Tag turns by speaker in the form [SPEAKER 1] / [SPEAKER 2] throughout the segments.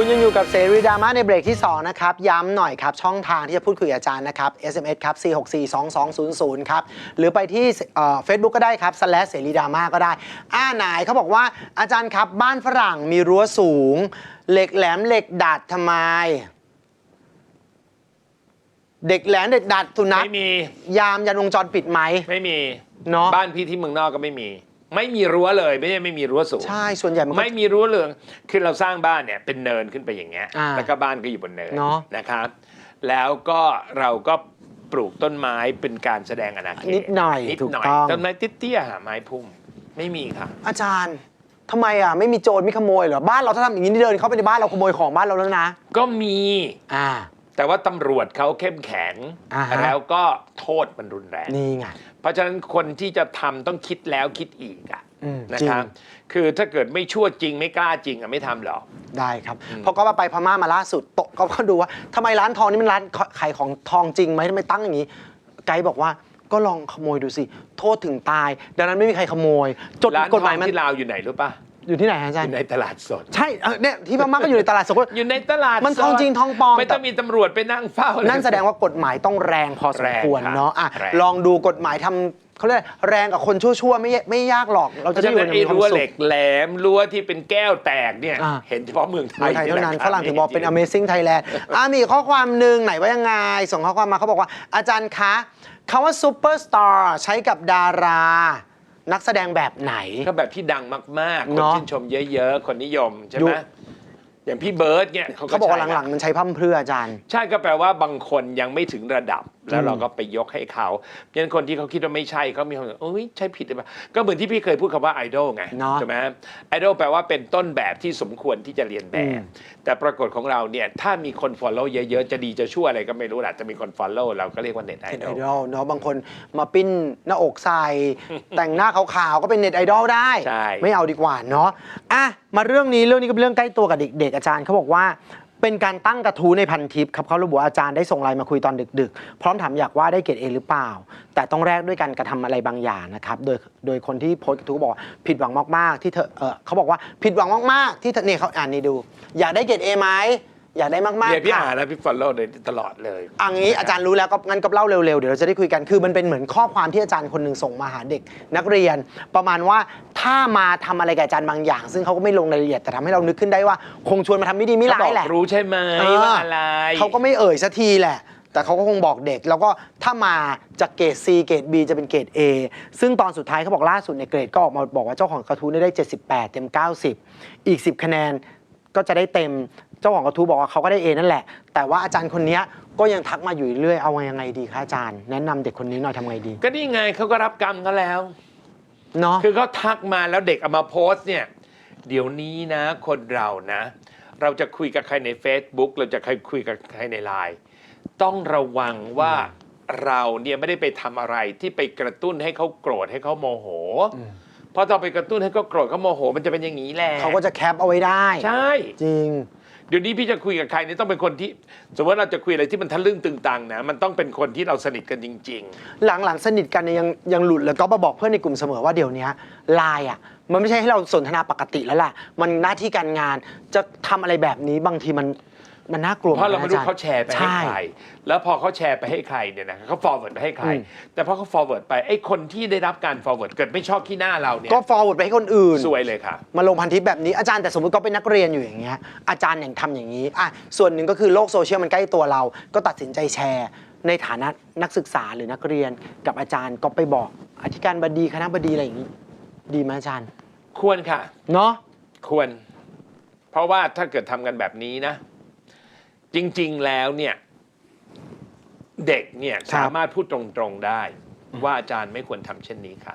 [SPEAKER 1] คุณยังอยู่กับเสรีดราม่าในเบรกที่ 2 นะครับ ย้ำหน่อยครับ ช่องทางที่จะพูดคุยกับอาจารย์นะครับ SMS ครับ 4642200 ครับ หรือไปที่เฟซบุ๊กก็ได้ครับ slash เสรีดราม่าก็ได้ อ่าไหนายเขาบอกว่าอาจารย์ครับบ้านฝรั่งมีรั้วสูง เหล็กแหลมเหล็กดัดทำไม เด็กแหลมเด็กดัดสุนัข
[SPEAKER 2] ไม่มี
[SPEAKER 1] ยามยันวงจรปิดไหม
[SPEAKER 2] ไม่มี
[SPEAKER 1] เนาะ
[SPEAKER 2] บ้านพี่ที่เมืองนอกก็ไม่มี ไม่มีรั้วเลยไม่ใช่ไม่มีรั้วสูง
[SPEAKER 1] ใช่ส่วนใหญ่มันก็
[SPEAKER 2] ไม่มีรั้วเหลืองคือเราสร้างบ้านเนี่ยเป็นเนินขึ้นไปอย่างเงี้ย
[SPEAKER 1] อ่า
[SPEAKER 2] แล้วก็บ้านก็อยู่บนเนิน
[SPEAKER 1] เนอะ
[SPEAKER 2] นะครับ แล้วก็เราก็ปลูกต้นไม้เป็นการแสดงอาณาเขต
[SPEAKER 1] นิดหน่อย
[SPEAKER 2] นิด
[SPEAKER 1] ถูก
[SPEAKER 2] หน่อย
[SPEAKER 1] ต้อง
[SPEAKER 2] ต้นไม้เตี้ยๆหาไม้พุ่มไม่มีค่ะ
[SPEAKER 1] อาจารย์ทำไมอะไม่มีโจรไม่ขโมยเหรอบ้านเราถ้าทำอย่างนี้นี่เดินเข้าไปในบ้านเราขโมยของบ้านเราแล้วนะ
[SPEAKER 2] ก็มี
[SPEAKER 1] อ่า
[SPEAKER 2] แต่ว่าตำรวจเขาเข้มแข็ง
[SPEAKER 1] อ่าฮะ
[SPEAKER 2] แล้วก็โทษมันรุนแรง
[SPEAKER 1] นี่ไง
[SPEAKER 2] เพราะฉะนั้นคนที่จะทำต้องคิดแล้วคิดอีกอะ
[SPEAKER 1] อืม
[SPEAKER 2] นะครับ
[SPEAKER 1] จริ
[SPEAKER 2] คือถ้าเกิดไม่ชั่วจริงไม่กล้าจริงอะไม่ทำหรอก
[SPEAKER 1] ได้ครับเพราะก็ว่าไปพม่ามาล่าสุดโตะก็ก็ดูว่าทำไมร้านทองนี่มันร้านขายของทองจริงไหมทำไมตั้งอย่างนี้ ไกด์บอกว่าก็ลองขโมยดูสิ โทษถึงตาย ดังนั้นไม่มีใครขโมยจด
[SPEAKER 2] ร้าน
[SPEAKER 1] กฎหมาย
[SPEAKER 2] ทอง
[SPEAKER 1] มัน
[SPEAKER 2] ที่ลาวอยู่ไหนรู้ปะ
[SPEAKER 1] อยู่ที่ไหนฮะอาจาร
[SPEAKER 2] อ
[SPEAKER 1] ย์
[SPEAKER 2] ยู่ในตลาดสด
[SPEAKER 1] ใช่เออเนี่ยที่พม่าก็อยู่ในตลาดสด
[SPEAKER 2] อยู่ในตลาด
[SPEAKER 1] มัน
[SPEAKER 2] สด
[SPEAKER 1] ทองจริงทองปลอม
[SPEAKER 2] ไม่ต้องมีตำรวจไปนั่งเฝ้าเลย
[SPEAKER 1] นั่นแสดงว่ากฎหมายต้องแรงพอสมควร
[SPEAKER 2] แรงครับ
[SPEAKER 1] เนาะอะ
[SPEAKER 2] แรง
[SPEAKER 1] ลองดูกฎหมายทำเขาเรียกแรงกับคนชั่วๆไม่ไม่ยากหรอกเรา
[SPEAKER 2] เพ
[SPEAKER 1] จะ
[SPEAKER 2] ราะ
[SPEAKER 1] ได้
[SPEAKER 2] ฉะ
[SPEAKER 1] อยู่
[SPEAKER 2] นั้น
[SPEAKER 1] ใน
[SPEAKER 2] ไอ้
[SPEAKER 1] ความ
[SPEAKER 2] รั้ว
[SPEAKER 1] สุ
[SPEAKER 2] เหล็
[SPEAKER 1] ข
[SPEAKER 2] กแหลมรั้วที่เป็นแก้วแตกเนี่ย
[SPEAKER 1] อ่า
[SPEAKER 2] เห็นเฉพาะเมืองไท
[SPEAKER 1] ใน
[SPEAKER 2] ย
[SPEAKER 1] ไทยเท่านั้น
[SPEAKER 2] แหละค
[SPEAKER 1] ฝรั่งถึงบอกเป็น
[SPEAKER 2] จริ
[SPEAKER 1] Amazing Thailand อะมีข้อความหนึ่งไหนว่ายังไง ส่งข้อความมาเขาบอกว่า อาจารย์คะคำว่าซูเปอร์สตาร์ใช้กับดารา นักแสดงแบบไหน
[SPEAKER 2] ก็แบบที่ดังมากๆ คน
[SPEAKER 1] เนอะ
[SPEAKER 2] ชื่นชมเยอะๆ คนนิยมใช่ไหม
[SPEAKER 1] ยุค
[SPEAKER 2] อย่างพี่เบิร์ดเนี่ยเขา
[SPEAKER 1] เขาบอกว่า
[SPEAKER 2] ใช้
[SPEAKER 1] หลังๆ มันใช้พั่มเพรื่ออาจารย์
[SPEAKER 2] ใช่ก็แปลว่าบางคนยังไม่ถึงระดับ แล้ว
[SPEAKER 1] อืม
[SPEAKER 2] เราก็ไปยกให้เขาเพราะฉะนั้นคนที่เขาคิดว่าไม่ใช่เขามีคนบอกโอ้ยใช่ผิดหรือเปล่าก็เหมือนที่พี่เคยพูดคำว่าไอดอลไง
[SPEAKER 1] เนอะ
[SPEAKER 2] ใช่ไหมไอดอลแปลว่าเป็นต้นแบบที่สมควรที่จะเรียนแบ
[SPEAKER 1] อื
[SPEAKER 2] บ
[SPEAKER 1] ม
[SPEAKER 2] แต่ปรากฏของเราเนี่ยถ้ามีคน follow เยอะๆ จะดีจะชั่วอะไรก็ไม่รู้แหละจะมีคน follow เราก็เรียกว่าเน็ตไอ
[SPEAKER 1] เน็ต
[SPEAKER 2] ด
[SPEAKER 1] ไอ
[SPEAKER 2] อล
[SPEAKER 1] ดอลเนาะบางคนมาปิ้นหน้าอกใส่ แต่งหน้าขาวๆก็เป็นเน็ตไอดอลได้
[SPEAKER 2] ใช่
[SPEAKER 1] ไม่เอาดีกว่าเนาะอะมาเรื่องนี้เรื่องนี้ก็เป็นเรื่องใกล้ตัวกับเด็กๆอาจารย์เขาบอกว่า เป็นการตั้งกระทู้ในพันทิปครับเขาระบุว่าอาจารย์ได้ส่งไลน์มาคุยตอนดึก ๆ พร้อมถามอยากว่าได้เกรดเอหรือเปล่า แต่ต้องแลกด้วยการกระทำอะไรบางอย่างนะครับ โดยโดยคนที่โพสต์กระทู้บอกผิดหวังมากๆที่เธอเออเขาบอกว่าผิดหวังมากๆที่เธอเนี่ยเขาอ่านนี่ดู อยากได้เกรดเอไหม อยากได้มากๆ
[SPEAKER 2] เนี่ยพี่
[SPEAKER 1] ค่ะ
[SPEAKER 2] อ่านแล้วพี่ follow เลยตลอดเลย
[SPEAKER 1] อันนี้อาจารย์รู้แล้วก็งั้นก็เล่าเร็วๆ เดี๋ยวเราจะได้คุยกันคือมันเป็นเหมือนข้อความที่อาจารย์คนหนึ่งส่งมาหาเด็ก นักเรียนประมาณว่าถ้ามาทำอะไรกับอาจารย์บางอย่าง ซึ่งเขาก็ไม่ลงรายละเอียดแต่ทำให้เรานึกขึ้นได้ว่า คงชวนมาทำไม่ดีไม่
[SPEAKER 2] เขา
[SPEAKER 1] ร้า
[SPEAKER 2] บอยก
[SPEAKER 1] แหละ
[SPEAKER 2] รู้ใช่ไหม
[SPEAKER 1] เออ
[SPEAKER 2] ว่าอะไร
[SPEAKER 1] เขาก็ไม่เอ่ยสักทีแหละ แต่เขาก็คงบอกเด็ก แล้วก็ถ้ามาจากเกรด C เกรด B จะเป็นเกรด A ซึ่งตอนสุดท้ายเขาบอกล่าสุดในยเกรดก็ออกมาบอกว่าเจ้าของกระทู้เนี่ยได้ 78 เต็ม 90 อีก 10 คะแนนก็จะได้เต็ม เจ้าของกระทู้บอกว่าเขาก็ได้ A นั่นแหละ แต่ว่าอาจารย์คนเนี้ยก็ยังทักมาอยู่เรื่อยๆเอายังไงดีคะอาจารย์ แนะนำเด็กคนนี้หน่อยทำไงดี
[SPEAKER 2] ก็นี่ไงเขาก็รับกรรมเขาแล้ว
[SPEAKER 1] เนาะ
[SPEAKER 2] คือเขาทักมาแล้วเด็กเอามาโพสต์เนี่ย เดี๋ยวนี้นะคนเรานะ เราจะคุยกับใครใน Facebook เราจะคุยกับใครในไลน์ต้องระวังว่าเราเนี่ยไม่ได้ไปทำอะไรที่ไปกระตุ้นให้เขาโกรธให้เขาโมโหเพราะตอนไปกระตุ้นให้เขาโกรธเขาโมโห มันจะเป็นอย่างนี้แหละ
[SPEAKER 1] เขาก็จะแคปเอาไว้ได้
[SPEAKER 2] ใช่
[SPEAKER 1] จริง
[SPEAKER 2] เดี๋ยวนี้พี่จะคุยกับใครนี่ต้องเป็นคนที่ สมมติเราจะคุยอะไรที่มันทะลึ่งตึงตังนะมันต้องเป็นคนที่เราสนิทกันจริงๆ
[SPEAKER 1] หลังๆสนิทกันเนี่ยยังยังหลุดแล้วก็มาบอกเพื่อนในกลุ่มเสมอว่าเดี๋ยวนี้ไลน์อะ มันไม่ใช่ให้เราสนทนาปกติแล้วล่ะ มันหน้าที่การงานจะทำอะไรแบบนี้บางทีมัน มันน่ากลัว
[SPEAKER 2] เพราะเรา
[SPEAKER 1] ห
[SPEAKER 2] ไม่
[SPEAKER 1] อนกัน
[SPEAKER 2] รู้
[SPEAKER 1] นะ
[SPEAKER 2] เขาแชร์ไปให้
[SPEAKER 1] ใช่
[SPEAKER 2] ใคร แล้วพอเขาแชร์ไปให้ใครเนี่ยนะเขา forward ไปให้ใคร
[SPEAKER 1] อืม
[SPEAKER 2] แต่พอเขา forward ไปไอ้คนที่ได้รับการ forward เกิดไม่ชอบขี้หน้าเราเนี่ย
[SPEAKER 1] ก็ forward ไปให้คนอื่น
[SPEAKER 2] ซวยเลยค่ะ
[SPEAKER 1] มาลงพันทิปแบบนี้อาจารย์แต่สมมติก็เป็นนักเรียนอยู่อย่างเงี้ยอาจารย์อย่างทำอย่างนี้อะส่วนหนึ่งก็คือโลกโซเชียลมันใกล้ตัวเรา ก็ตัดสินใจแชร์ ในฐานะนักศึกษาหรือนักเรียนกับอาจารย์ก็ไปบอกอธิการบดีคณะบดีอะไรอย่างนี้ดีไหมอาจารย์
[SPEAKER 2] ควรค่ะ
[SPEAKER 1] เนาะ
[SPEAKER 2] ควร เพราะว่าถ้าเกิดทำกันแบบนี้นะ จริง ๆ แล้วเนี่ย เด็กเนี่ยสามารถพูดตรงๆได้ ว่าอาจารย์ไม่ควรทำเช่นนี้ค่ะ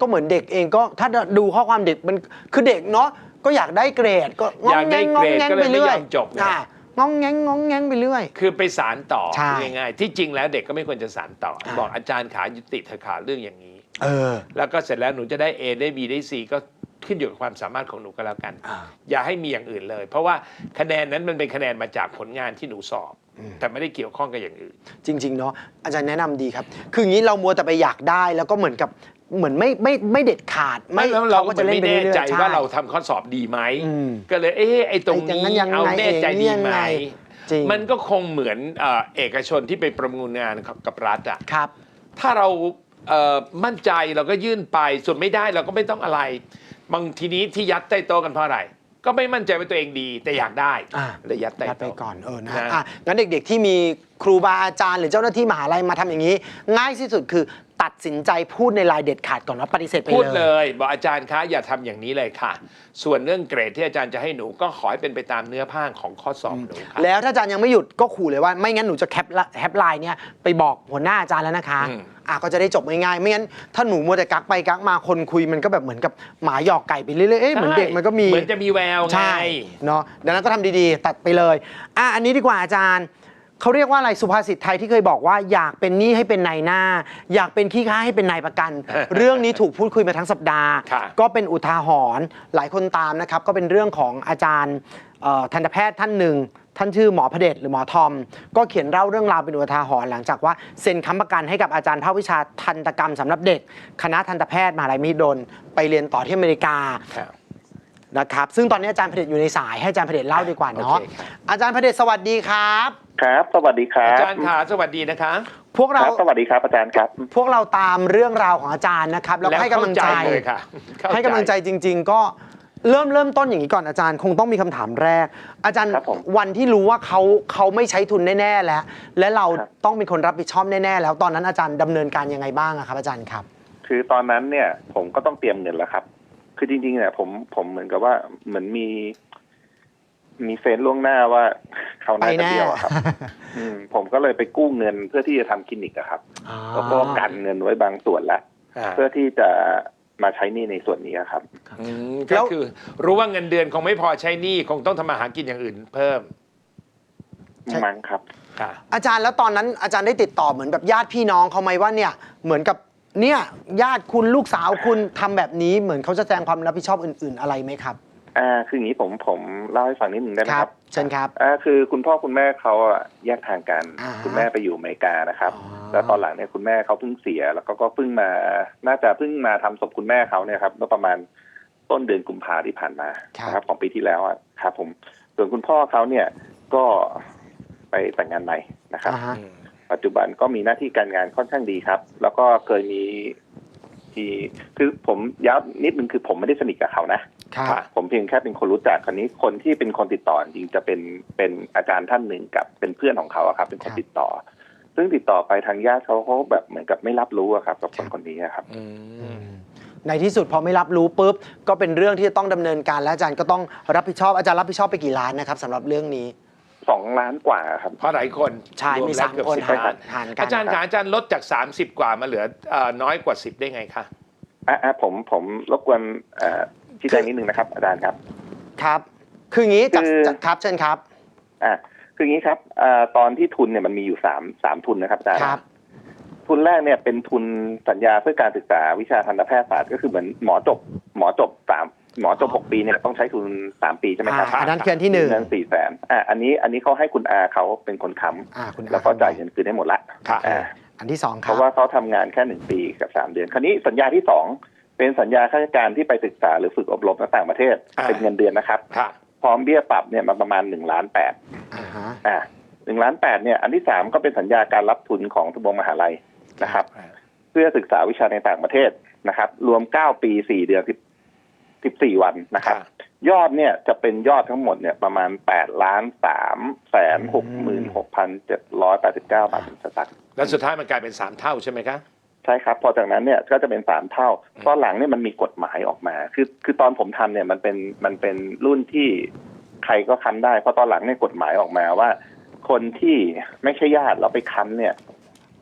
[SPEAKER 1] ก็เหมือนเด็กเองก็ถ้าดูข้อความเด็กมันคือเด็กเนาะก็อยากได้เกรดก็ง
[SPEAKER 2] อยากได้
[SPEAKER 1] งง
[SPEAKER 2] เกรด
[SPEAKER 1] แงง
[SPEAKER 2] ก็เลย
[SPEAKER 1] ไปเรื่อย
[SPEAKER 2] ไม่ยอมจบไง
[SPEAKER 1] อะงองแงงงองแงงไปเรื่อย
[SPEAKER 2] คือไปสารต่อ
[SPEAKER 1] ใช่
[SPEAKER 2] พูดง่ายๆที่จริงแล้วเด็กก็ไม่ควรจะสารต่อ
[SPEAKER 1] อ่า
[SPEAKER 2] บอกอาจารย์ขายุติเถอะขาเรื่องอย่างนี้
[SPEAKER 1] เออ
[SPEAKER 2] แล้วก็เสร็จแล้วหนูจะได้ A ได้ B ได้ C ก็ ขึ้นอยู่กับความสามารถของหนูก็แล้วกัน
[SPEAKER 1] อ่า
[SPEAKER 2] อย่าให้มีอย่างอื่นเลย เพราะว่าคะแนนนั้นมันเป็นคะแนนมาจากผลงานที่หนูสอบ แต่ไม่ได้เกี่ยวข้องกับอย่างอื่น
[SPEAKER 1] จริง ๆ เนาะอาจารย์แนะนำดีครับ คืออย่างนี้เรามัวแต่ไปอยากได้แล้วก็เหมือนกับเหมือนไม่ไม่ไม่เด็ดขาด
[SPEAKER 2] ไม่แล้วเรา
[SPEAKER 1] ก็
[SPEAKER 2] ก็
[SPEAKER 1] จะ
[SPEAKER 2] จะ
[SPEAKER 1] เล่
[SPEAKER 2] ไม่
[SPEAKER 1] นไป
[SPEAKER 2] แน่
[SPEAKER 1] เรื่อยๆ
[SPEAKER 2] ใจว่า
[SPEAKER 1] ช่
[SPEAKER 2] เราทำข้อสอบดีไหม
[SPEAKER 1] อืม
[SPEAKER 2] ก็เลยเอ๊ะไอ้ตรง
[SPEAKER 1] ไอ้อย่างนั้
[SPEAKER 2] นี้
[SPEAKER 1] นยังไง
[SPEAKER 2] เอาแน่ใจดีไหม
[SPEAKER 1] ยังไง จริง
[SPEAKER 2] มันก็คงเหมือนเอ่อเอกชนที่ไปประมูลงานกับรัฐอะ
[SPEAKER 1] ครับ
[SPEAKER 2] ถ้าเราเอ่อมั่นใจเราก็ยื่นไปส่วนไม่ได้เราก็ไม่ต้องอะไร บางทีนี้ที่ยัดใต้โต๊ะกันเพราะอะไร ก็ไม่มั่นใจว่าตัวเองดีแต่อยากได้
[SPEAKER 1] อ่า
[SPEAKER 2] เลยยัดใต้
[SPEAKER 1] ยัดไป
[SPEAKER 2] โต๊ะ
[SPEAKER 1] ก่อนเออนะ
[SPEAKER 2] นะ
[SPEAKER 1] อะงั้นเด็กๆที่มีครูบาอาจารย์หรือเจ้าหน้าที่มหาลัยมาทำอย่างนี้ ง่ายที่สุดคือ ตัดสินใจพูดในลายเด็ดขาดก่อนว่าปฏิเสธไป
[SPEAKER 2] พูด
[SPEAKER 1] เล
[SPEAKER 2] เลย ย บอกอาจารย์คะอย่าทำอย่างนี้เลยค่ะ ส่วนเรื่องเกรดที่อาจารย์จะให้หนูก็ขอให้เป็นไปตามเนื้อผ้าของข้อสอบหนูค่ะ
[SPEAKER 1] แล้วถ้าอาจารย์ยังไม่หยุดก็ขู่เลยว่าไม่งั้นหนูจะแคปละแคปไลน์เนี่ยไปบอกหัวหน้าอาจารย์แล้วนะคะ
[SPEAKER 2] อืม
[SPEAKER 1] อะก็จะได้จบง่ายๆไม่งั้นถ้าหนูมัวแต่กักไปกักมาคนคุยมันก็แบบเหมือนกับหมาหยอกไก่ไปเรื่อยๆเอ๊ะเหมือนเด็กมันก็มี
[SPEAKER 2] เหมือนจะมีแววไง
[SPEAKER 1] ใช่เนาะดังนั้นก็ทำดีๆ ตัดไปเลย อะอันนี้ดีกว่าอาจารย์ เขาเรียกว่าอะไรสุภาษิตไทยที่เคยบอกว่าอยากเป็นหนี้ให้เป็นนายหน้า อยากเป็นขี้ค้าให้เป็นนายประกัน เรื่องนี้ถูกพูดคุยมาทั้งสัปดาห์
[SPEAKER 2] ค่ะ
[SPEAKER 1] ก็เป็นอุทาหรณ์หลายคนตามนะครับ ก็เป็นเรื่องของอาจารย์เอ่อทันตแพทย์ท่านหนึ่ง ท่านชื่อหมอพระเดชหรือหมอทอม ก็เขียนเล่าเรื่องราวเป็นอุทาหรณ์หลังจากว่าเซ็นค้ำประกันให้กับอาจารย์ภาควิชาทันตกรรมสำหรับเด็ก คณะทันตแพทย์มหาลัยมหิดลไปเรียนต่อที่อเมริกา
[SPEAKER 2] ครับ
[SPEAKER 1] นะครับซึ่งตอนนี้อาจารย์พระเดชอยู่ในสายให้อาจารย์พระเดชเล่าดีกว่าเนาะ
[SPEAKER 2] โอเคครับ
[SPEAKER 1] อาจารย์พระเดชสวัสดีครับ
[SPEAKER 3] ครับ สวัสดีครับ
[SPEAKER 2] อาจารย์ขาสวัสดีนะคะ
[SPEAKER 1] พวก
[SPEAKER 3] ค
[SPEAKER 1] เรา
[SPEAKER 3] รับ สวัสดีครับอาจารย์ครับ
[SPEAKER 1] พวกเราตามเรื่องราวของอาจารย์นะครับ แล้วก็ให้กำลังใจ
[SPEAKER 2] เข้าเลยค่ะเข้า
[SPEAKER 1] ให้กำลังใจจริง ๆ ก็เริ่มเริ่มต้นอย่างนี้ก่อนอาจารย์ คงต้องมีคำถามแรก อาจารย์
[SPEAKER 3] ครับผม
[SPEAKER 1] วันที่รู้ว่าเขาเขาไม่ใช้ทุนแน่ๆแล้ว และเรา
[SPEAKER 3] ครับ
[SPEAKER 1] ต้องเป็นคนรับผิดชอบแน่ๆแล้วตอนนั้นอาจารย์ดำเนินการยังไงบ้างอะครับ อาจารย์ครับ
[SPEAKER 3] คือตอนนั้นเนี่ยผมก็ต้องเตรียมเงินแล้วครับ คือจริงๆเนี่ยผมผมเหมือนกับว่าเหมือนมี มีเฟนล่วงหน้าว่าเขาน่า
[SPEAKER 1] ไป
[SPEAKER 3] จะ
[SPEAKER 1] แน่
[SPEAKER 3] เบี้ยวอะครับ อืมผมก็เลยไปกู้เงินเพื่อที่จะทำคลินิกอะครับ
[SPEAKER 1] อ๋อ
[SPEAKER 3] แล้วก็กันเงินไว้บางส่วนแล้ว
[SPEAKER 2] อ่า
[SPEAKER 3] เพื่อที่จะมาใช้หนี้ในส่วนนี้ครับ
[SPEAKER 2] อืมก็คือ รู้ว่าเงินเดือนคงไม่พอใช้หนี้คงต้องทำมาหากินอย่างอื่นเพิ่ม
[SPEAKER 1] ใช่
[SPEAKER 3] มั้งครับ
[SPEAKER 2] ค่ะ
[SPEAKER 1] อาจารย์แล้วตอนนั้นอาจารย์ได้ติดต่อเหมือนแบบญาติพี่น้องเขาไหมว่าเนี่ยเหมือนกับเนี่ยญาติคุณลูกสาวคุณทำแบบนี้เหมือนเขาจะแสดงความรับผิดชอบอื่น ๆ อะไรไหมครับ
[SPEAKER 3] อ่าคืออย่างนี้ผมผมเล่าให้ฟังนิดหนึ่งได้ไหมครับ
[SPEAKER 1] เชิญครับ
[SPEAKER 3] อ่าคือคุณพ่อคุณแม่เขาอะแยกทางกัน
[SPEAKER 1] อ่าฮะ
[SPEAKER 3] คุณแม่ไปอยู่อเมริกานะครับ
[SPEAKER 1] อ๋อ
[SPEAKER 3] แล้วตอนหลังเนี่ยคุณแม่เขาเพิ่งเสีย แล้วก็ก็เพิ่งมา น่าจะเพิ่งมาทำศพคุณแม่เขาเนี่ยครับเมื่อประมาณต้นเดือนกุมภาที่ผ่านมานะครับของปีที่แล้วอะครับ ผมส่วนคุณพ่อเขาเนี่ยก็ไปแต่งงานใหม่นะครับ
[SPEAKER 1] อ่าฮะ
[SPEAKER 3] ปัจจุบันก็มีหน้าที่การงานค่อนข้างดีครับ แล้วก็เคยมีที่คือผมย้ำนิดนึงคือผมไม่ได้สนิทกับเขานะ
[SPEAKER 1] ครับ
[SPEAKER 2] ค่ะ
[SPEAKER 3] ผมเพียงแค่เป็นคนรู้จักคนนี้คนที่เป็นคนติดต่อจริงๆจะเป็นเป็นอาจารย์ท่านหนึ่งกับเป็นเพื่อนของเขาอะครับ เป็นคนติดต่อ ซึ่งติดต่อไปทางญาติเขาเขาแบบเหมือนกับไม่รับรู้อะครับ กับคนคนนี้อะครับ
[SPEAKER 2] อืม
[SPEAKER 1] ในที่สุดพอไม่รับรู้ปุ๊บก็เป็นเรื่องที่จะต้องดำเนินการและอาจารย์ก็ต้องรับผิดชอบอาจารย์รับผิดชอบไปกี่ล้านนะครับสำหรับเรื่องนี้
[SPEAKER 3] สองล้านกว่าครับ
[SPEAKER 2] เพราะหลายคน
[SPEAKER 1] ใช่
[SPEAKER 2] รว
[SPEAKER 1] มี
[SPEAKER 2] แล้ว
[SPEAKER 1] สาม
[SPEAKER 2] เกือบ
[SPEAKER 1] คน
[SPEAKER 2] สิบ
[SPEAKER 1] หาร
[SPEAKER 2] ล้าน
[SPEAKER 1] หารกัน
[SPEAKER 2] อาจารย์ขาอาจารย์ลดจาก 30 กว่ามาเหลือเอ่อน้อยกว่า 10 ได้ไงคะ
[SPEAKER 3] อะอะผมผมรบกวนเอ่อ ชี้แจงนิดนึงนะครับ อาจารย์ครับ
[SPEAKER 1] ครับ คืออย่างนี้จาก
[SPEAKER 3] คือ
[SPEAKER 1] จากครับเชิญครับ
[SPEAKER 3] อะคืออย่างนี้ครับอ่าตอนที่ทุนเนี่ยมันมีอยู่สามสามทุนนะครับอาจารย์
[SPEAKER 1] ครับ
[SPEAKER 3] ทุนแรกเนี่ยเป็นทุนสัญญาเพื่อการศึกษาวิชาทันตแพทยศาสตร์ก็คือเหมือนหมอจบ หมอจบสามหมอจบหกปีเนี่ยต้องใช้ทุนสามปีใช่ไหมครับ
[SPEAKER 1] อ่าอันนั้นคืออันที่หนึ่ง
[SPEAKER 3] เงินสี่แสนอ่าอันนี้อันนี้เขาให้คุณอาเขาเป็นคนค้
[SPEAKER 1] อ่าคุณำ
[SPEAKER 3] แล้วก็จ่ายเงินคืนได้หมดละ
[SPEAKER 2] ค่ะ
[SPEAKER 3] อ่า
[SPEAKER 1] อันที่สองค
[SPEAKER 3] เพ
[SPEAKER 1] รับ
[SPEAKER 3] ราะว่าเขาทำงานแค่หนึ่งปีกับสามเดือน คราวนี้สัญญาที่สอง เป็นสัญญาข้าราชการที่ไปศึกษาหรือฝึกอบรมในต่างประเทศ
[SPEAKER 2] อ่า
[SPEAKER 3] เป็นเงินเดือนนะครับ
[SPEAKER 2] ค่ะ
[SPEAKER 3] พร้อมเบี้ยปรับเนี่ยมาประมาณหนึ่งล้านแปด
[SPEAKER 1] อ่าฮะ
[SPEAKER 3] อ่าหนึ่งล้านแปดเนี่ยอันที่สามก็เป็นสัญญาการรับทุนของทุนมหาลัยนะครับ เพื่อศึกษาวิชาในต่างประเทศนะครับ รวมเก้าปีสี่เดือนสิบสิบสี่วันนะครับ ยอดเนี่ยจะเป็นยอดทั้งหมดเนี่ยประมาณแปดล้านสามแสนหกหมื่นหกพันเจ็ดร้อยแปดสิบเก้าบาทสตางค์
[SPEAKER 2] แล้วสุดท้ายมันกลายเป็น3เท่าใช่ไหมคะ
[SPEAKER 3] ใช่ครับพอจากนั้นเนี่ยก็จะเป็นสามเท่าตอนหลังเนี่ยมันมีกฎหมายออกมา คือคือตอนผมทำเนี่ยมันเป็นมันเป็นรุ่นที่ใครก็ค้ำได้เพราะตอนหลังเนี่ยกฎหมายออกมาว่า คนที่ไม่ใช่ญาติเราไปค้ำเนี่ย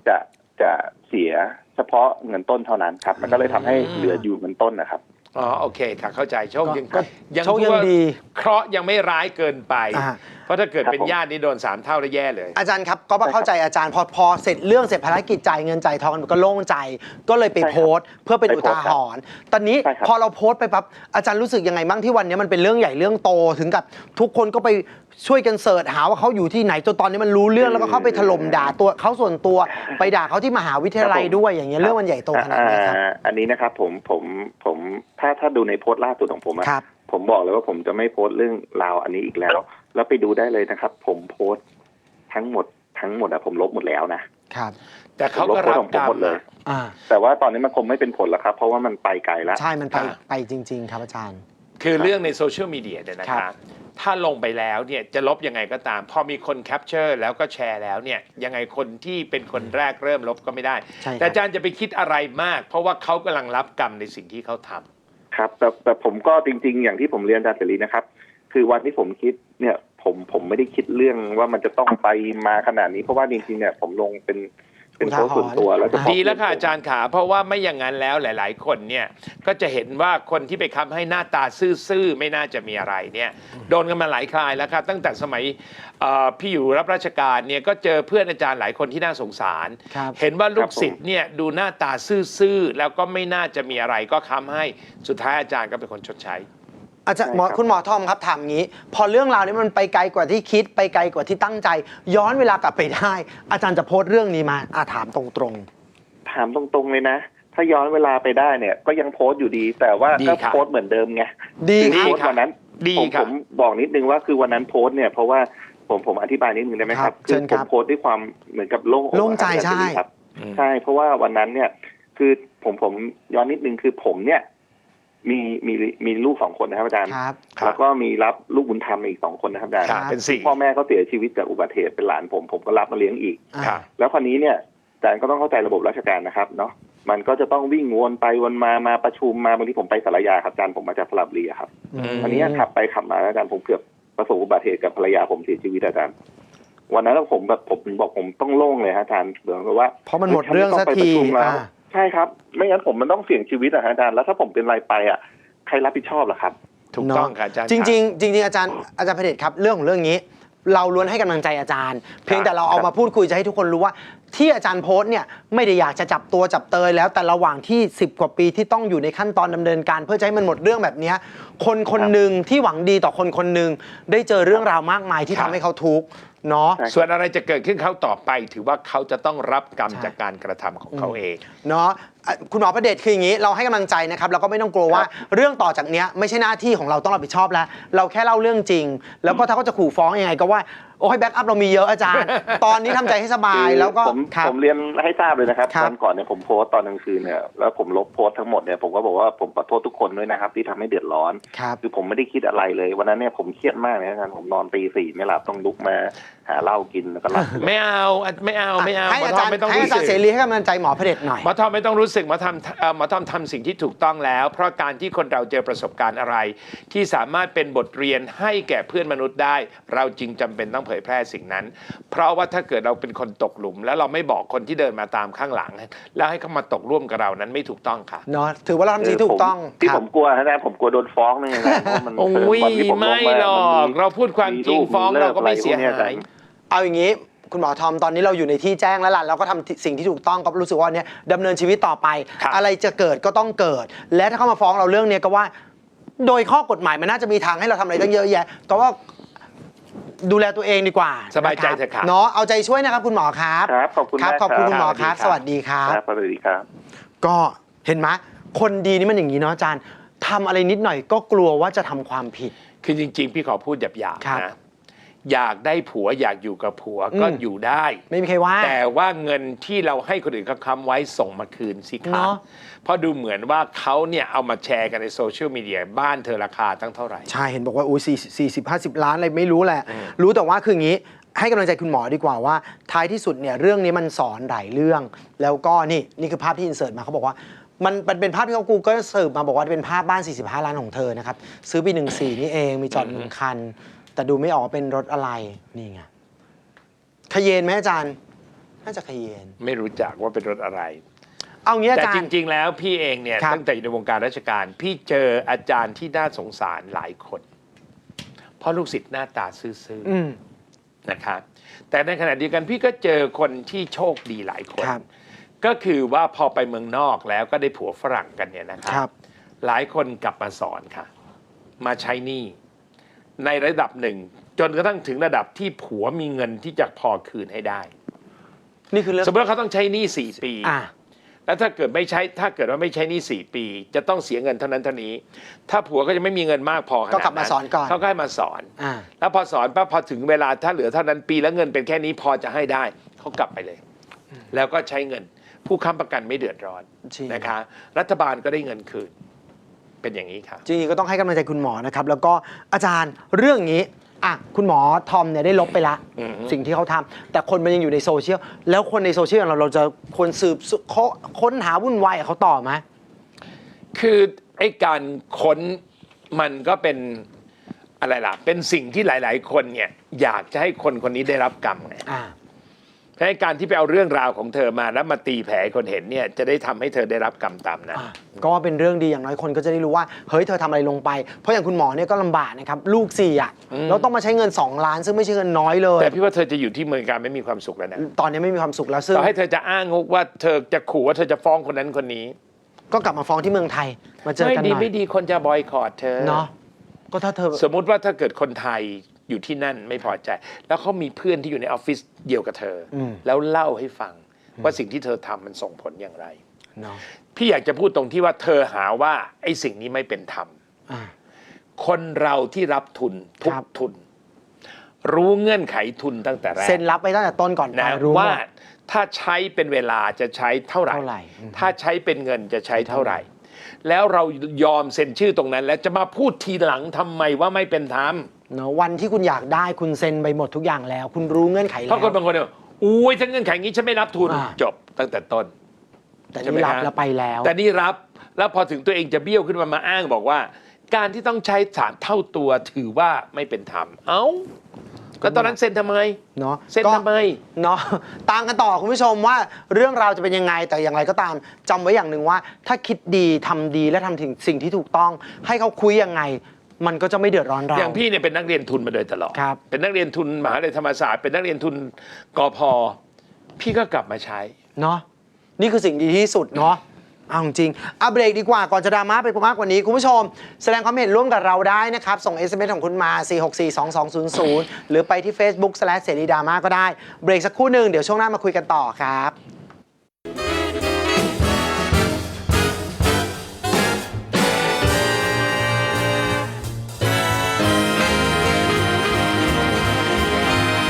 [SPEAKER 3] จะจะเสียเฉพาะเงินต้นเท่านั้นครับ มันก็เลยทำให้เหลืออยู่เงินต้นนะครับ
[SPEAKER 2] อ๋อโอเคค่ะเข้าใจโชคยัง
[SPEAKER 1] ก็โชคยัง
[SPEAKER 2] ถือว่า
[SPEAKER 1] ดี
[SPEAKER 2] เคราะห์ยังไม่ร้ายเกินไป
[SPEAKER 1] อ่า
[SPEAKER 2] เพราะถ้าเกิด
[SPEAKER 3] ครับ
[SPEAKER 2] เป็น
[SPEAKER 3] ผม
[SPEAKER 2] ญาตินี่โดนสามเท่าแล้วแย่เลย
[SPEAKER 1] อาจารย์ครับก็มาเข้าใจอาจารย์พอพอเสร็จเรื่องเสร็จภารกิจจ่ายเงินจ่ายทองกันก็โล่งใจ ก็เลยไป
[SPEAKER 3] ใช่ครับ
[SPEAKER 1] โพสต์เพื่อเป็น
[SPEAKER 3] ไป
[SPEAKER 1] อุ
[SPEAKER 3] โพสต์
[SPEAKER 1] ทาหรณ์ตอนนี้
[SPEAKER 3] ใช่ครับ
[SPEAKER 1] พอเราโพสต์ไปปั๊บอาจารย์รู้สึกยังไงบ้างที่วันนี้มันเป็นเรื่องใหญ่เรื่องโตถึงกับทุกคนก็ไปช่วยกันเสิร์ชหาว่าเขาอยู่ที่ไหนจนตอนนี้มันรู้เรื่องแล้วก็เข้าไปถล่มด่าตัวเขาส่วนตัวไปด่าเขาที่มหาวิทยาลัยด้วยอย่างเงี้ยเรื่องมันใหญ่โตขนาดไหนครับ
[SPEAKER 3] อ่าอันนี้นะครับผมผมผมถ้าถ้าดูในโพสต์ล่าสุดของผมอะ
[SPEAKER 1] ครับ
[SPEAKER 3] ผมบอกเลยว่าผมจะไม่โพสต์เรื่องราวอันนี้อีกแล้ว แล้วไปดูได้เลยนะครับ ผมโพสต์ทั้งหมดทั้งหมดอะผมลบหมดแล้วนะครับ
[SPEAKER 2] แต่เขาก็
[SPEAKER 3] ผมล
[SPEAKER 2] รั
[SPEAKER 3] บบโพสต์ของผม
[SPEAKER 2] กรร
[SPEAKER 3] หม
[SPEAKER 2] ม
[SPEAKER 3] ดเลย
[SPEAKER 2] นะ
[SPEAKER 1] อ่า
[SPEAKER 3] แต่ว่าตอนนี้มันคงไม่เป็นผลแล้วครับ เพราะว่ามันไปไกลแล้ว
[SPEAKER 1] ใช่มันไป
[SPEAKER 2] อ่า
[SPEAKER 1] ไปจริง ๆ ครับอาจารย์
[SPEAKER 2] คือเรื่องในโซเชียลมีเดียเนี่ยนะ
[SPEAKER 1] ครั
[SPEAKER 2] คะ
[SPEAKER 1] บ
[SPEAKER 2] ถ้าลงไปแล้วเนี่ยจะลบยังไงก็ตาม พอมีคนแคปเจอร์แล้วก็แชร์แล้วเนี่ยยังไงคนที่เป็นคนแรกเริ่มลบก็ไม่ได้
[SPEAKER 1] ใช่ค
[SPEAKER 2] แต่
[SPEAKER 1] รับ
[SPEAKER 2] อาจารย์จะไปคิดอะไรมาก เพราะว่าเขากำลังรับกรรมในสิ่งที่เขาทำ
[SPEAKER 3] ครับ แต่แต่ผมก็จริง ๆ อย่างที่ผมเรียนอาจารย์เสรีนะครับ คือวันที่ผมคิดเนี่ย ผมผมไม่ได้คิดเรื่องว่ามันจะต้องไปมาขนาดนี้เพราะว่าจริงๆเนี่ย ผมลงเป็น เป็นโพสต์ส่วนตัวแล้วจะบอก
[SPEAKER 2] ดีแล้วค่ะอาจารย์ขาเพราะว่าไม่อย่างนั้นแล้วหลาย ๆ คนเนี่ยก็จะเห็นว่าคนที่ไปค้ำให้หน้าตาซื่อๆไม่น่าจะมีอะไรเนี่ยโดนกันมาหลายครายแล้วครับตั้งแต่สมัยเอ่อพี่อยู่รับราชการเนี่ยก็เจอเพื่อนอาจารย์หลายคนที่น่าสงสาร
[SPEAKER 1] ครับ
[SPEAKER 2] เห็นว่าลูกศิษย์เนี่ยดูหน้าตาซื่อๆแล้วก็ไม่น่าจะมีอะไรก็ค้ำให้สุดท้ายอาจารย์ก็เป็นคนชดใช้
[SPEAKER 1] อาจารย์หมอ
[SPEAKER 3] ใช่ครับ
[SPEAKER 1] คุณหมอทอมครับถามงี้ พอเรื่องราวนี้มันไปไกลกว่าที่คิด ไปไกลกว่าที่ตั้งใจ ย้อนเวลากลับไปได้ อาจารย์จะโพสต์เรื่องนี้มาอาถามตรง
[SPEAKER 3] ถามตรงๆเลยนะ ถ้าย้อนเวลาไปได้เนี่ย ก็ยังโพสต์อยู่ดี แต่ว่า
[SPEAKER 2] ดี
[SPEAKER 3] ก็
[SPEAKER 2] ครับ
[SPEAKER 3] โพสต์เหมือนเดิมไง
[SPEAKER 1] ๆ ดี
[SPEAKER 3] คือ
[SPEAKER 1] ค
[SPEAKER 2] ดี
[SPEAKER 1] รับ
[SPEAKER 3] โพสต์วันนั้น
[SPEAKER 2] ดี
[SPEAKER 3] ผม
[SPEAKER 2] ครั
[SPEAKER 3] ผ
[SPEAKER 2] บ
[SPEAKER 3] มบอกนิดนึงว่าคือวันนั้นโพสต์เนี่ยเพราะว่าผมผมอธิบายนิดนึงได้ไหมครับ
[SPEAKER 1] ครับเชิญ
[SPEAKER 3] ผ
[SPEAKER 1] ครั
[SPEAKER 3] ม
[SPEAKER 1] บ
[SPEAKER 3] โพสต์ด้วยความเหมือนกับโล่งอก
[SPEAKER 1] โล่งใจ
[SPEAKER 3] อะครับ
[SPEAKER 1] ใช่
[SPEAKER 3] ครับ
[SPEAKER 2] อืม
[SPEAKER 3] ใช่เพราะว่าวันนั้นเนี่ย คือผมผมย้อนนิดนึงคือผมเนี่ย มีมีมีลูกสองคนนะครับอาจารย์
[SPEAKER 1] ครับ
[SPEAKER 2] ครับ
[SPEAKER 3] แล้วก็มีรับลูกบุญธรรมอีกสองคนนะครับอาจารย์
[SPEAKER 2] ครับเป็นสี่
[SPEAKER 3] พ่อแม่เขาเสียชีวิตจากอุบัติเหตุเป็นหลานผมผมก็รับมาเลี้ยงอีก
[SPEAKER 2] ครับ
[SPEAKER 3] แล้วคราวนี้เนี่ยอาจารย์ก็ต้องเข้าใจระบบราชการนะครับเนาะมันก็จะต้องวิ่งวนไปวนมามาประชุมมาบางทีผมไปสารยาครับอาจารย์ผมมาจากสระบุรีอะครับ
[SPEAKER 1] อืม
[SPEAKER 3] อันนี้ขับไปขับมาแล้วอาจารย์ผมเกือบประสบอุบัติเหตุกับภรรยาผมเสียชีวิตอาจารย์วันนั้นผมแบบผมบอกผมต้องโล่งเลยฮะอาจารย์เหมือนกับว่า
[SPEAKER 1] เพราะมันหมดเรื่องสักที
[SPEAKER 3] ฉันไม่ต้องไปประชุมแล้ว
[SPEAKER 1] อ่า
[SPEAKER 3] ใช่ครับ ไม่งั้นผมมันต้องเสี่ยงชีวิตอะฮะอาจารย์แล้วถ้าผมเป็นอะไรไปอะใครรับผิดชอบล่ะครับ
[SPEAKER 2] ถูกต้องค่ะอาจารย์
[SPEAKER 1] จริงๆจริงๆอาจารย์อาจารย์พระเดชครับเรื่องของเรื่องนี้ เราล้วนให้กำลังใจอาจารย์ เพียงแต่เราเอามาพูดคุยจะให้ทุกคนรู้ว่า ที่อาจารย์โพสต์เนี่ยไม่ได้อยากจะจับตัวจับเตยแล้วแต่ระหว่างที่ 10 กว่าปีที่ต้องอยู่ในขั้นตอนดำเนินการ เพื่อจะให้มันหมดเรื่องแบบเนี้ยคนคนหนึ่งที่หวังดีต่อคนคนหนึ่งได้เจอเรื่องราวมากมายที่
[SPEAKER 2] ครั
[SPEAKER 1] ทำ
[SPEAKER 2] บ
[SPEAKER 1] ให้เขาทุกข์ เนาะ
[SPEAKER 3] ใช่
[SPEAKER 2] ส่วนอะไรจะเกิดขึ้นเขาต่อไป ถือว่าเขาจะต้องรับกรรม
[SPEAKER 1] ใช่
[SPEAKER 2] จากการกระทำของเขาเอง
[SPEAKER 1] เนาะอะคุณหมอประเดชคืออย่างนี้ เราให้กำลังใจนะครับเราก็ไม่ต้องกลัวว่าเรื่องต่อจากเนี้ยไม่ใช่หน้าที่ของเราต้องรับผิดชอบแล้ว เราแค่เล่าเรื่องจริง แล้วก็ถ้าเขาจะขู่ฟ้องยังไงก็ว่า โอ้ยแบ็กอัพเรามีเยอะอาจารย์ ตอนนี้ทำใจให้สบาย
[SPEAKER 3] คือ
[SPEAKER 1] แล้วก็
[SPEAKER 3] ผม
[SPEAKER 1] ครับ
[SPEAKER 3] ผมเรียนให้ทราบเลยนะครับ
[SPEAKER 1] ครับ
[SPEAKER 3] วันก่อนเนี่ยผมโพสต์ตอนกลางคืนเนี่ยแล้วผมลบโพสต์ทั้งหมดเนี่ยผมก็บอกว่าผมขอโทษทุกคนด้วยนะครับ ที่ทำให้เดือดร้อน
[SPEAKER 1] ครับ
[SPEAKER 3] คือผมไม่ได้คิดอะไรเลย วันนั้นเนี่ยผมเครียดมากเลยนะผมนอนตีสี่ไม่หลับต้องลุกมาหาเหล้ากินแล้วก็หลับ
[SPEAKER 2] ไม่เอาอะไม่เอาไม่เอา
[SPEAKER 1] ให้
[SPEAKER 2] หมอ
[SPEAKER 1] อา
[SPEAKER 2] ทอ
[SPEAKER 1] จามรย์
[SPEAKER 2] ไม่ต้อง
[SPEAKER 1] ให้
[SPEAKER 2] รู้
[SPEAKER 1] อาจาร
[SPEAKER 2] สึ
[SPEAKER 1] ย์
[SPEAKER 2] ก
[SPEAKER 1] เสรีให้กำลังใจหมอพระเดชหน่อย
[SPEAKER 2] หมอทอมไม่ต้องรู้สึกหมอทำเอ่อหมอทอมทำสิ่งที่ถูกต้องแล้ว เพราะการที่คนเราเจอประสบการณ์อะไร ที่สามารถเป็นบทเรียนให้แก่เพื่อนมนุษย์ได้ เราจึงจำเป็นต้องเผยแพร่สิ่งนั้น เพราะว่าถ้าเกิดเราเป็นคนตกหลุม แล้วเราไม่บอกคนที่เดินมาตามข้างหลัง แล้วให้เขามาตกร่วมกับเรานั้นไม่ถูกต้องค่ะ
[SPEAKER 1] เนาะถือว่าเราทำสิ่งที่ถูกต้อง
[SPEAKER 3] ที่
[SPEAKER 1] ค
[SPEAKER 3] ผ
[SPEAKER 1] รับ
[SPEAKER 3] มกลัวนะผมกลัวโดนฟ้องนี่ไงนะเพราะมัน
[SPEAKER 2] โอ้ย
[SPEAKER 3] วันที่ผลง
[SPEAKER 2] ไม่าหรอก
[SPEAKER 3] น
[SPEAKER 2] เราพูดความจริง
[SPEAKER 3] ลู
[SPEAKER 2] ฟ้อง
[SPEAKER 3] ลิ
[SPEAKER 2] เราก็ไม่เสีย
[SPEAKER 3] อะรพว
[SPEAKER 2] หาย
[SPEAKER 3] นี่
[SPEAKER 1] เอาอย่างนี้ คุณหมอทอมตอนนี้เราอยู่ในที่แจ้งแล้วล่ะเราก็ทำสิ่งที่ถูกต้องก็รู้สึกว่าเนี่ยดำเนินชีวิตต่อไป
[SPEAKER 2] ครับ
[SPEAKER 1] อะไรจะเกิดก็ต้องเกิด และถ้าเขามาฟ้องเราเรื่องเนี้ยก็ว่า โดยข้อกฎหมายมันน่าจะมีทางให้เราทำอะไรตั้งเยอะแยะก็ว่า ดูแลตัวเองดีกว่า
[SPEAKER 2] สบายใจ
[SPEAKER 1] นะ
[SPEAKER 2] เถอะครับ
[SPEAKER 1] เนาะเอาใจช่วยนะครับคุณหมอครับ
[SPEAKER 3] ครับขอบคุณ
[SPEAKER 1] ครับ
[SPEAKER 3] มาก
[SPEAKER 1] ขอบคุณ
[SPEAKER 3] ครับ
[SPEAKER 1] คุณหมอครับ
[SPEAKER 2] ค
[SPEAKER 1] ส
[SPEAKER 2] รับ
[SPEAKER 1] วัสดีครับ
[SPEAKER 3] ครับสวัสดีครับ
[SPEAKER 1] ก็เห็นไหมคนดีนี่มันอย่างนี้เนาะอาจารย์ทำอะไรนิดหน่อยก็กลัวว่าจะทำความผิด
[SPEAKER 2] คือจริง ๆ พี่ขอพูดหยาบ
[SPEAKER 1] ครับ
[SPEAKER 2] ๆนะ อยากได้ผัวอยากอยู่กับผัวก็
[SPEAKER 1] อืม
[SPEAKER 2] อยู่ได้
[SPEAKER 1] ไม่มีใครว่า
[SPEAKER 2] แต่ว่าเงินที่เราให้คนอื่นเขาค้ำไว้ส่งมาคืนสิครั
[SPEAKER 1] เน
[SPEAKER 2] บ
[SPEAKER 1] อะ
[SPEAKER 2] เพราะดูเหมือนว่าเขาเนี่ยเอามาแชร์กันในโซเชียลมีเดียบ้านเธอราคาตั้งเท่าไหร่
[SPEAKER 1] ใช่ เห็นบอกว่าอุ้ยสี่สี่สิบห้าสิบล้านอะไรไม่รู้แหละ
[SPEAKER 2] อืม
[SPEAKER 1] รู้แต่ว่าคืออย่างนี้ ให้กำลังใจคุณหมอดีกว่าว่า ท้ายที่สุดเนี่ยเรื่องนี้มันสอนหลายเรื่อง แล้วก็นี่นี่คือภาพที่อินเสิร์ตมาเขาบอกว่า มันมันเป็นภาพที่เขากูก็สืบมาบอกว่าเป็นภาพบ้าน 45 ล้านของเธอนะครับซื้อปีหนึ่งสี่นี่เองมีจอดหนึ่งคัน แต่ดูไม่ออกว่าเป็นรถอะไรนี่ไงขยเยนไหมอาจารย์ น่าจะขยเยน
[SPEAKER 2] ไม่รู้จักว่าเป็นรถอะไร
[SPEAKER 1] เอางี้อา
[SPEAKER 2] แต่
[SPEAKER 1] จาร
[SPEAKER 2] จ
[SPEAKER 1] ย์
[SPEAKER 2] ริง ๆ แล้วพี่เองเนี่ย
[SPEAKER 1] ครับ
[SPEAKER 2] ตั้งแต่อยู่ในวงการราชการ พี่เจออาจารย์ที่น่าสงสารหลายคน เพราะลูกศิษย์หน้าตาซื่อ
[SPEAKER 1] อืม
[SPEAKER 2] ๆนะครับแต่ในขณะเดียวกันพี่ก็เจอคนที่โชคดีหลายคน
[SPEAKER 1] ครับ
[SPEAKER 2] ก็คือว่าพอไปเมืองนอกแล้วก็ได้ผัวฝรั่งกันเนี่ยนะค
[SPEAKER 1] ครั
[SPEAKER 2] รับบหลายคนกลับมาสอนค่ะ มาใช้หนี้ ในระดับหนึ่ง จนกระทั่งถึงระดับที่ผัวมีเงินที่จะพอคืนให้ได้
[SPEAKER 1] นี่คือเรื่อง
[SPEAKER 2] สมมติว่าเขาต้องใช้หนี้สี่ปี
[SPEAKER 1] อ่า
[SPEAKER 2] แล้วถ้าเกิดไม่ใช้ถ้าเกิดว่าไม่ใช้หนี้สี่ปี จะต้องเสียเงินเท่านั้นเท่านี้ ถ้าผัวก็จะไม่มีเงินมากพอขนาด
[SPEAKER 1] ก็กลับมาสอนก่อน
[SPEAKER 2] เขาก็ให้มาสอน
[SPEAKER 1] อ่า
[SPEAKER 2] แล้วพอสอนปั๊บพอถึงเวลาถ้าเหลือเท่านั้นปีแล้วเงินเป็นแค่นี้พอจะให้ได้เขากลับไปเลย แล้วก็ใช้เงิน ผู้ค้ำประกันไม่เดือดร้อน
[SPEAKER 1] จริง
[SPEAKER 2] นะคะ รัฐบาลก็ได้เงินคืน เป็นอย่างนี้ค่ะ
[SPEAKER 1] จริงๆก็ต้องให้กำลังใจคุณหมอนะครับ แล้วก็อาจารย์เรื่องนี้อะคุณหมอทอมเนี่ยได้ลบไปละ
[SPEAKER 2] อือฮึ
[SPEAKER 1] สิ่งที่เขาทำแต่คนมันยังอยู่ในโซเชียลแล้วคนในโซเชียลอย่างเราเราจะควรสืบสค้นค้นหาวุ่นวายกับเขาต่อไหม
[SPEAKER 2] คือไอ้การค้นมันก็เป็นอะไรล่ะ เป็นสิ่งที่หลาย ๆ คนเนี่ยอยากจะให้คนคนนี้ได้รับกรรมไง
[SPEAKER 1] อ่า
[SPEAKER 2] เพราะฉะนั้นการที่ไปเอาเรื่องราวของเธอมาแล้วมาตีแผลให้คนเห็นเนี่ยจะได้ทำให้เธอได้รับกรรมตามนั้น
[SPEAKER 1] อะก็เป็นเรื่องดีอย่างน้อยคนก็จะได้รู้ว่าเฮ้ยเธอทำอะไรลงไป เพราะอย่างคุณหมอเนี่ยก็ลำบากนะครับ ลูกสี่อะ
[SPEAKER 2] อืม
[SPEAKER 1] แล้วต้องมาใช้เงิน 2 ล้าน ซึ่งไม่ใช่เงินน้อยเลย
[SPEAKER 2] แต่พี่ว่าเธอจะอยู่ที่เมืองการไม่มีความสุขแล้วนะ
[SPEAKER 1] ตอนนี้ไม่มีความสุขแล้วซึ่ง
[SPEAKER 2] ต่อให้เธอจะอ้างว่าเธอจะขู่ว่าเธอจะฟ้องคนนั้นคนนี้
[SPEAKER 1] ก็กลับมาฟ้องที่เมืองไทยมาเจอ
[SPEAKER 2] ไม่
[SPEAKER 1] กันห
[SPEAKER 2] ดี
[SPEAKER 1] น่อย
[SPEAKER 2] ไม่ดีคนจะบอยคอรดเธอ
[SPEAKER 1] เนาะก็ถ้าเธอ
[SPEAKER 2] สมมุติว่าถ้าเกิดคนไทย อยู่ที่นั่นไม่พอใจ แล้วเขามีเพื่อนที่อยู่ในออฟฟิศเดียวกับเธออ
[SPEAKER 1] ม
[SPEAKER 2] แล้วเล่าให้ฟังว่าสิ่งที่เธอทำมันส่งผลอย่างไร
[SPEAKER 1] เนาะ
[SPEAKER 2] พี่อยากจะพูดตรงที่ว่าเธอหาว่าไอ้สิ่งนี้ไม่เป็นธรรม
[SPEAKER 1] อ่า
[SPEAKER 2] คนเราที่รับทุนทุก
[SPEAKER 1] ครับ
[SPEAKER 2] ทุน รู้เงื่อนไขทุนตั้งแต่แรก
[SPEAKER 1] เซ็นรับไปตั้งแต่ต้นก่อนไป
[SPEAKER 2] นะ
[SPEAKER 1] รู้หม
[SPEAKER 2] ว่า
[SPEAKER 1] ด
[SPEAKER 2] ถ้าใช้เป็นเวลาจะใช้เท่าไหร่
[SPEAKER 1] เท่าไหร่อืม
[SPEAKER 2] ถ้าใช้เป็นเงินจะใช้เท่าไหร่ แล้วเรายอมเซ็นชื่อตรงนั้น แล้วจะมาพูดทีหลังทำไมว่าไม่เป็นธรรม
[SPEAKER 1] เนาะวันที่คุณอยากได้คุณเซ็นไปหมดทุกอย่างแล้ว คุณรู้เงื่อนไข
[SPEAKER 2] เพ
[SPEAKER 1] แล้ว
[SPEAKER 2] ราะคนบางคนเนี่ยอุ้ยถ้าเงื่อนไขงี้ฉันไม่รับทุน
[SPEAKER 1] อ่า
[SPEAKER 2] จบตั้งแต่ต้น
[SPEAKER 1] แต่
[SPEAKER 2] ใช่ไหม
[SPEAKER 1] นี่รับ
[SPEAKER 2] ฮะ
[SPEAKER 1] แล้วไปแล้ว
[SPEAKER 2] แต่นี่รับแล้วพอถึงตัวเองจะเบี้ยวขึ้นมามาอ้างบอกว่า การที่ต้องใช้สามเท่าตัวถือว่าไม่เป็นธรรม เอ้าแล้วตอนนั้นเซ็นทำไม
[SPEAKER 1] เนาะ
[SPEAKER 2] เซ็น
[SPEAKER 1] ก็
[SPEAKER 2] ทำไม
[SPEAKER 1] เนาะ ตามกันต่อคุณผู้ชมว่าเรื่องราวจะเป็นยังไงแต่อย่างไรก็ตามจำไว้อย่างหนึ่งว่า ถ้าคิดดีทำดีและทำถึงสิ่งที่ถูกต้อง ให้เขาคุยยังไง มันก็จะไม่เดือดร้อนเรา
[SPEAKER 2] อย่างพี่เนี่ยเป็นนักเรียนทุนมาโดยตลอด
[SPEAKER 1] ครับ
[SPEAKER 2] เป็นนักเรียนทุนมหาวิทยาลัยธรรมศาสตร์ เป็นนักเรียนทุนกอพอพี่ก็กลับมาใช้
[SPEAKER 1] เนาะนี่คือสิ่งดีที่สุดเนาะเอาจริงอะเบรกดีกว่าก่อนจะดราม่าไปมากกว่านี้ คุณผู้ชม แสดงความเห็นร่วมกับเราได้นะครับ ส่ง SMS ของคุณมา 4642200 หรือไปที่ Facebook เสรีดราม่าก็ได้ เบรกสักครู่หนึ่งเดี๋ยวช่วงหน้ามาคุยกันต่อครับ